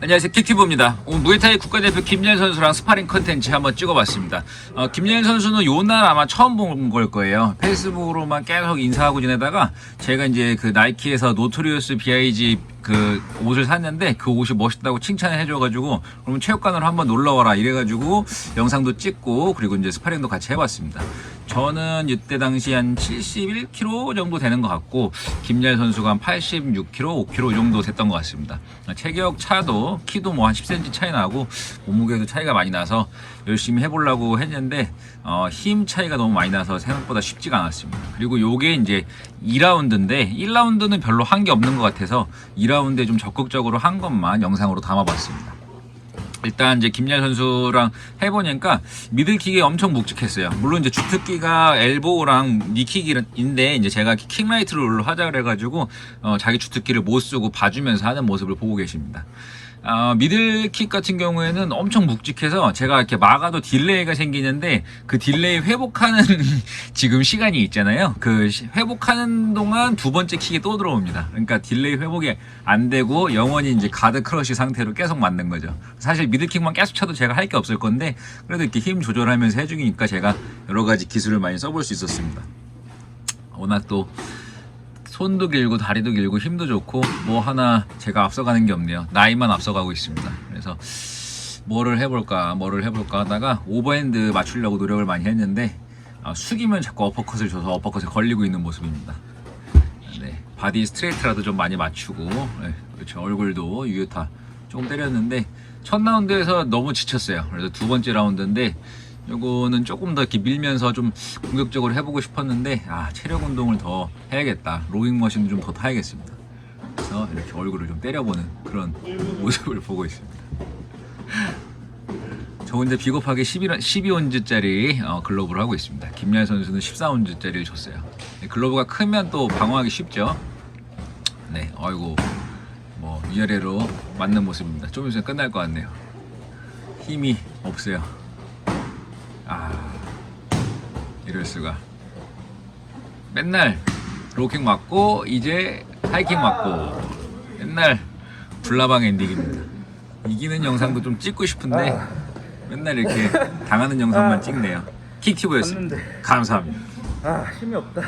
안녕하세요 킥튜브입니다. 오늘 무에타이 국가대표 김예현 선수랑 스파링 컨텐츠 한번 찍어봤습니다. 어, 김예현 선수는 요날 아마 처음 본 걸 거예요. 페이스북으로만 계속 인사하고 지내다가 제가 이제 그 나이키에서 노토리우스 BIG 그 옷을 샀는데 그 옷이 멋있다고 칭찬을 해줘가지고 그러면 체육관으로 한번 놀러 와라 이래가지고 영상도 찍고 그리고 이제 스파링도 같이 해봤습니다. 저는 이때 당시 한 71kg 정도 되는 것 같고 김예현 선수가 한 86kg, 5kg 정도 됐던 것 같습니다. 체격 차도 키도 뭐 한 10cm 차이 나고 몸무게도 차이가 많이 나서 열심히 해보려고 했는데 어, 힘 차이가 너무 많이 나서 생각보다 쉽지가 않았습니다. 그리고 요게 이제 2라운드인데 1라운드는 별로 한 게 없는 것 같아서 2라운드에 좀 적극적으로 한 것만 영상으로 담아봤습니다. 일단 이제 김야 선수랑 해보니까 미들킥이 엄청 묵직했어요. 물론 이제 주특기가 엘보랑 니킥인데 이제 제가 킥라이트로 하자 그래가지고 어, 자기 주특기를 못 쓰고 봐주면서 하는 모습을 보고 계십니다. 어, 미들킥 같은 경우에는 엄청 묵직해서 제가 이렇게 막아도 딜레이가 생기는데 그 딜레이 회복하는 지금 시간이 있잖아요. 그 시- 회복하는 동안 두 번째 킥이 또 들어옵니다. 그러니까 딜레이 회복이 안 되고 영원히 이제 가드 크러쉬 상태로 계속 맞는 거죠. 사실 미들킥만 계속 쳐도 제가 할 게 없을 건데 그래도 이렇게 힘 조절하면서 해주니까 제가 여러 가지 기술을 많이 써볼 수 있었습니다. 워낙 또 손도 길고 다리도 길고 힘도 좋고 뭐 하나 제가 앞서가는 게 없네요. 나이만 앞서가고 있습니다. 그래서 뭐를 해볼까 뭐를 해볼까 하다가 오버핸드 맞추려고 노력을 많이 했는데 아, 숙이면 자꾸 어퍼컷을 줘서 어퍼컷에 걸리고 있는 모습입니다. 네, 바디 스트레이트라도 좀 많이 맞추고 네, 그렇죠 얼굴도 유효타 조금 때렸는데 첫 라운드에서 너무 지쳤어요. 그래서 두 번째 라운드인데 요거는 조금 더 이렇게 밀면서 좀 공격적으로 해보고 싶었는데 아 체력 운동을 더 해야겠다. 로잉 머신도 좀 더 타야겠습니다. 그래서 이렇게 얼굴을 좀 때려보는 그런 모습을 보고 있습니다. 저 혼자 비겁하게 11, 12온즈짜리 어, 글러브를 하고 있습니다. 김야 선수는 14온즈짜리를 줬어요. 네, 글러브가 크면 또 방어하기 쉽죠. 네, 아이고 뭐 위아래로 맞는 모습입니다. 좀 있으면 끝날 것 같네요. 힘이 없어요. 아 이럴 수가. 맨날 로킹 맞고 이제 하이킹 맞고 맨날 불나방 엔딩입니다. 이기는 영상도 좀 찍고 싶은데 맨날 이렇게 당하는 영상만 찍네요. 킥튜브였습니다. 봤는데. 감사합니다. 아 힘이 없다